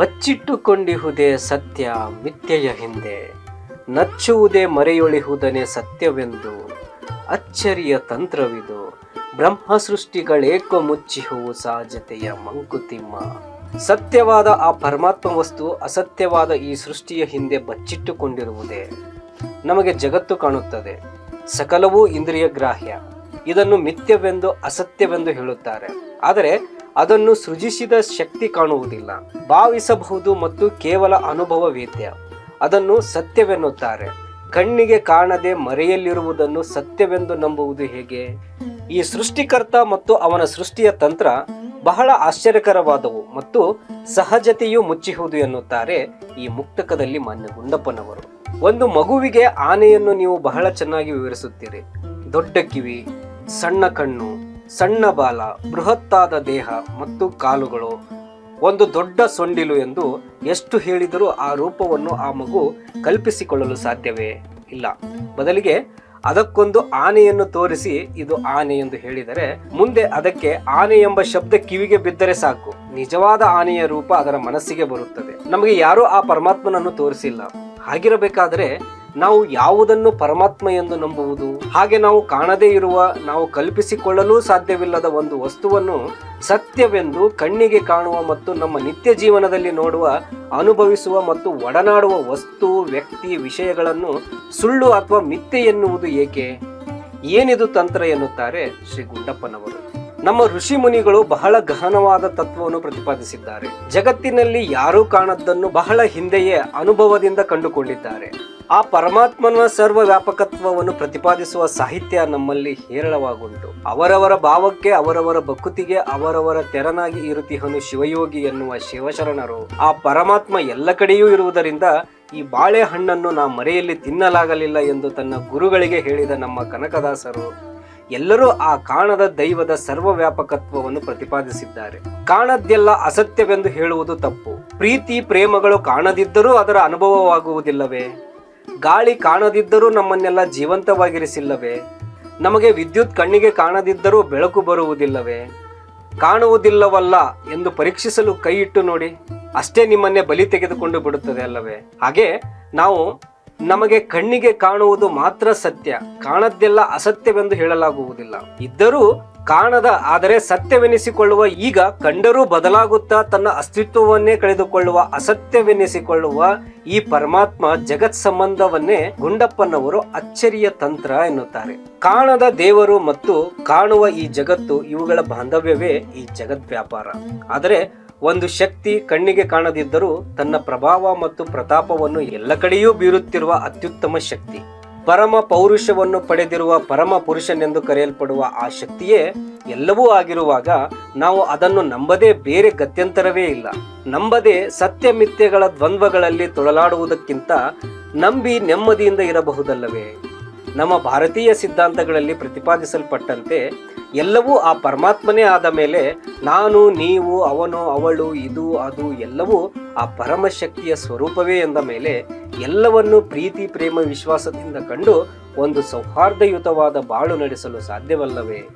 ಬಚ್ಚಿಟ್ಟುಕೊಂಡಿಹುದೇ ಸತ್ಯ ಮಿಥ್ಯೆಯ ಹಿಂದೆ. ನಚ್ಚುವುದೇ ಮರೆಯೊಳಿಹುದನೆ ಸತ್ಯವೆಂದು ಅಚ್ಚರಿಯ ತಂತ್ರವಿದು. ಬ್ರಹ್ಮ ಸೃಷ್ಟಿಗಳೇಕೋ ಮುಚ್ಚಿಹುವು ಸಹಜತೆಯ ಮಂಕುತಿಮ್ಮ. ಸತ್ಯವಾದ ಆ ಪರಮಾತ್ಮ ವಸ್ತು ಅಸತ್ಯವಾದ ಈ ಸೃಷ್ಟಿಯ ಹಿಂದೆ ಬಚ್ಚಿಟ್ಟುಕೊಂಡಿರುವುದೇ ನಮಗೆ ಜಗತ್ತು ಕಾಣುತ್ತದೆ. ಸಕಲವೂ ಇಂದ್ರಿಯ ಗ್ರಾಹ್ಯ ಇದನ್ನು ಮಿಥ್ಯವೆಂದು ಅಸತ್ಯವೆಂದು ಹೇಳುತ್ತಾರೆ. ಆದರೆ ಅದನ್ನು ಸೃಜಿಸಿದ ಶಕ್ತಿ ಕಾಣುವುದಿಲ್ಲ. ಭಾವಿಸಬಹುದು ಮತ್ತು ಕೇವಲ ಅನುಭವ ವೇದ್ಯ ಅದನ್ನು ಸತ್ಯವೆನ್ನುತ್ತಾರೆ. ಕಣ್ಣಿಗೆ ಕಾಣದೆ ಮರೆಯಲ್ಲಿರುವುದನ್ನು ಸತ್ಯವೆಂದು ನಂಬುವುದು ಹೇಗೆ? ಈ ಸೃಷ್ಟಿಕರ್ತ ಮತ್ತು ಅವನ ಸೃಷ್ಟಿಯ ತಂತ್ರ ಬಹಳ ಆಶ್ಚರ್ಯಕರವಾದವು ಮತ್ತು ಸಹಜತೆಯು ಮುಚ್ಚಿಹುದು ಎನ್ನುತ್ತಾರೆ ಈ ಮುಕ್ತಕದಲ್ಲಿ ಮಾನ್ಯ ಗುಂಡಪ್ಪನವರು ಒಂದು ಮಗುವಿಗೆ ಆನೆಯನ್ನು ನೀವು ಬಹಳ ಚೆನ್ನಾಗಿ ವಿವರಿಸುತ್ತೀರಿ. ದೊಡ್ಡ ಕಿವಿ, ಸಣ್ಣ ಕಣ್ಣು ಸಣ್ಣ ಬಾಲ, ಬೃಹತ್ತಾದ ದೇಹ ಮತ್ತು ಕಾಲುಗಳು, ಒಂದು ದೊಡ್ಡ ಸೊಂಡಿಲು ಎಂದು ಎಷ್ಟು ಹೇಳಿದರೂ ಆ ರೂಪವನ್ನು ಆ ಮಗು ಕಲ್ಪಿಸಿಕೊಳ್ಳಲು ಸಾಧ್ಯವೇ ಇಲ್ಲ. ಬದಲಿಗೆ ಅದಕ್ಕೊಂದು ಆನೆಯನ್ನು ತೋರಿಸಿ ಇದು ಆನೆ ಎಂದು ಹೇಳಿದರೆ, ಮುಂದೆ ಅದಕ್ಕೆ ಆನೆ ಎಂಬ ಶಬ್ದ ಕಿವಿಗೆ ಬಿದ್ದರೆ ಸಾಕು. ನಿಜವಾದ ಆನೆಯ ರೂಪ ಅದರ ಮನಸ್ಸಿಗೆ ಬರುತ್ತದೆ. ನಮಗೆ ಯಾರೂ ಆ ಪರಮಾತ್ಮನನ್ನು ತೋರಿಸಿಲ್ಲ. ಹಾಗಿರಬೇಕಾದರೆ ನಾವು ಯಾವುದನ್ನು ಪರಮಾತ್ಮ ಎಂದು ನಂಬುವುದು? ಹಾಗೆ ನಾವು ಕಾಣದೇ ಇರುವ, ನಾವು ಕಲ್ಪಿಸಿಕೊಳ್ಳಲು ಸಾಧ್ಯವಿಲ್ಲದ ಒಂದು ವಸ್ತುವನ್ನು ಸತ್ಯವೆಂದು ಕಣ್ಣಿಗೆ ಕಾಣುವ ಮತ್ತು ನಮ್ಮ ನಿತ್ಯ ಜೀವನದಲ್ಲಿ ನೋಡುವ, ಅನುಭವಿಸುವ ಮತ್ತು ಒಡನಾಡುವ ವಸ್ತು, ವ್ಯಕ್ತಿ, ವಿಷಯಗಳನ್ನು ಸುಳ್ಳು ಅಥವಾ ಮಿಥ್ಯೆ ಎನ್ನುವುದು ಏಕೆ? ಏನಿದು ತಂತ್ರ ಎನ್ನುತ್ತಾರೆ ಶ್ರೀ ಗುಂಡಪ್ಪನವರು. ನಮ್ಮ ಋಷಿ ಮುನಿಗಳು ಬಹಳ ಗಹನವಾದ ತತ್ವವನ್ನು ಪ್ರತಿಪಾದಿಸಿದ್ದಾರೆ. ಜಗತ್ತಿನಲ್ಲಿ ಯಾರೂ ಕಾಣದ್ದನ್ನು ಬಹಳ ಹಿಂದೆಯೇ ಅನುಭವದಿಂದ ಕಂಡುಕೊಂಡಿದ್ದಾರೆ. ಆ ಪರಮಾತ್ಮನ ಸರ್ವ ವ್ಯಾಪಕತ್ವವನ್ನು ಪ್ರತಿಪಾದಿಸುವ ಸಾಹಿತ್ಯ ನಮ್ಮಲ್ಲಿ ಹೇರಳವಾಗುಂಟು. ಅವರವರ ಭಾವಕ್ಕೆ, ಅವರವರ ಭಕ್ತಿಗೆ, ಅವರವರ ತೆರನಾಗಿ ಇರುತಿಹನು ಶಿವಯೋಗಿ ಎನ್ನುವ ಶಿವಶರಣರು ಆ ಪರಮಾತ್ಮ ಎಲ್ಲ ಕಡೆಯೂ ಇರುವುದರಿಂದ ಈ ಬಾಳೆಹಣ್ಣನ್ನು ನಾ ಮರೆಯಲ್ಲಿ ತಿನ್ನಲಾಗಲಿಲ್ಲ ಎಂದು ತನ್ನ ಗುರುಗಳಿಗೆ ಹೇಳಿದ ನಮ್ಮ ಕನಕದಾಸರು ಎಲ್ಲರೂ ಆ ಕಾಣದ ದೈವದ ಸರ್ವವ್ಯಾಪಕತ್ವವನ್ನು ಪ್ರತಿಪಾದಿಸಿದ್ದಾರೆ. ಕಾಣದ್ದೆಲ್ಲ ಅಸತ್ಯವೆಂದು ಹೇಳುವುದು ತಪ್ಪು. ಪ್ರೀತಿ, ಪ್ರೇಮಗಳು ಕಾಣದಿದ್ದರೂ ಅದರ ಅನುಭವವಾಗುವುದಿಲ್ಲವೇ? ಗಾಳಿ ಕಾಣದಿದ್ದರೂ ನಮ್ಮನ್ನೆಲ್ಲ ಜೀವಂತವಾಗಿರಿಸಿಲ್ಲವೇ? ನಮಗೆ ವಿದ್ಯುತ್ ಕಣ್ಣಿಗೆ ಕಾಣದಿದ್ದರೂ ಬೆಳಕು ಬರುವುದಿಲ್ಲವೇ? ಕಾಣುವುದಿಲ್ಲವಲ್ಲ ಎಂದು ಪರೀಕ್ಷಿಸಲು ಕೈ ಇಟ್ಟು ನೋಡಿ, ಅಷ್ಟೇ ನಿಮ್ಮನ್ನೇ ಬಲಿ ತೆಗೆದುಕೊಂಡು ಬಿಡುತ್ತದೆ ಅಲ್ಲವೇ? ಹಾಗೆ ನಾವು ನಮಗೆ ಕಣ್ಣಿಗೆ ಕಾಣುವುದು ಮಾತ್ರ ಸತ್ಯ, ಕಾಣದ್ದೆಲ್ಲ ಅಸತ್ಯವೆಂದು ಹೇಳಲಾಗುವುದಿಲ್ಲ. ಇದ್ದರೂ ಕಾಣದ ಆದರೆ ಸತ್ಯವೆನಿಸಿಕೊಳ್ಳುವ ಈಗ ಕಂಡರೂ ಬದಲಾಗುತ್ತಾ ತನ್ನ ಅಸ್ತಿತ್ವವನ್ನೇ ಕಳೆದುಕೊಳ್ಳುವ ಅಸತ್ಯವೆನಿಸಿಕೊಳ್ಳುವ ಈ ಪರಮಾತ್ಮ ಜಗತ್ ಸಂಬಂಧವನ್ನೇ ಗುಂಡಪ್ಪನವರು ಅಚ್ಚರಿಯ ತಂತ್ರ ಎನ್ನುತ್ತಾರೆ. ಕಾಣದ ದೇವರು ಮತ್ತು ಕಾಣುವ ಈ ಜಗತ್ತು ಇವುಗಳ ಬಾಂಧವ್ಯವೇ ಈ ಜಗತ್ ವ್ಯಾಪಾರ. ಆದರೆ ಒಂದು ಶಕ್ತಿ ಕಣ್ಣಿಗೆ ಕಾಣದಿದ್ದರೂ ತನ್ನ ಪ್ರಭಾವ ಮತ್ತು ಪ್ರತಾಪವನ್ನು ಎಲ್ಲ ಕಡೆಯೂ ಬೀರುತ್ತಿರುವ ಅತ್ಯುತ್ತಮ ಶಕ್ತಿ. ಪರಮ ಪೌರುಷವನ್ನು ಪಡೆದಿರುವ ಪರಮ ಪುರುಷನೆಂದು ಕರೆಯಲ್ಪಡುವ ಆ ಶಕ್ತಿಯೇ ಎಲ್ಲವೂ ಆಗಿರುವಾಗ ನಾವು ಅದನ್ನು ನಂಬದೇ ಬೇರೆ ಗತ್ಯಂತರವೇ ಇಲ್ಲ. ನಂಬದೆ ಸತ್ಯ ಮಿಥ್ಯಗಳ ದ್ವಂದ್ವಗಳಲ್ಲಿ ತೊಳಲಾಡುವುದಕ್ಕಿಂತ ನಂಬಿ ನೆಮ್ಮದಿಯಿಂದ ಇರಬಹುದಲ್ಲವೇ? ನಮ್ಮ ಭಾರತೀಯ ಸಿದ್ಧಾಂತಗಳಲ್ಲಿ ಪ್ರತಿಪಾದಿಸಲ್ಪಟ್ಟಂತೆ ಎಲ್ಲವೂ ಆ ಪರಮಾತ್ಮನೇ ಆದ ಮೇಲೆ ನಾನು, ನೀವು, ಅವನು, ಅವಳು, ಇದು, ಅದು ಎಲ್ಲವೂ ಆ ಪರಮಶಕ್ತಿಯ ಸ್ವರೂಪವೇ ಎಂದ ಮೇಲೆ ಎಲ್ಲವನ್ನು ಪ್ರೀತಿ, ಪ್ರೇಮ, ವಿಶ್ವಾಸದಿಂದ ಕಂಡು ಒಂದು ಸೌಹಾರ್ದಯುತವಾದ ಬಾಳು ನಡೆಸಲು ಸಾಧ್ಯವಲ್ಲವೇ?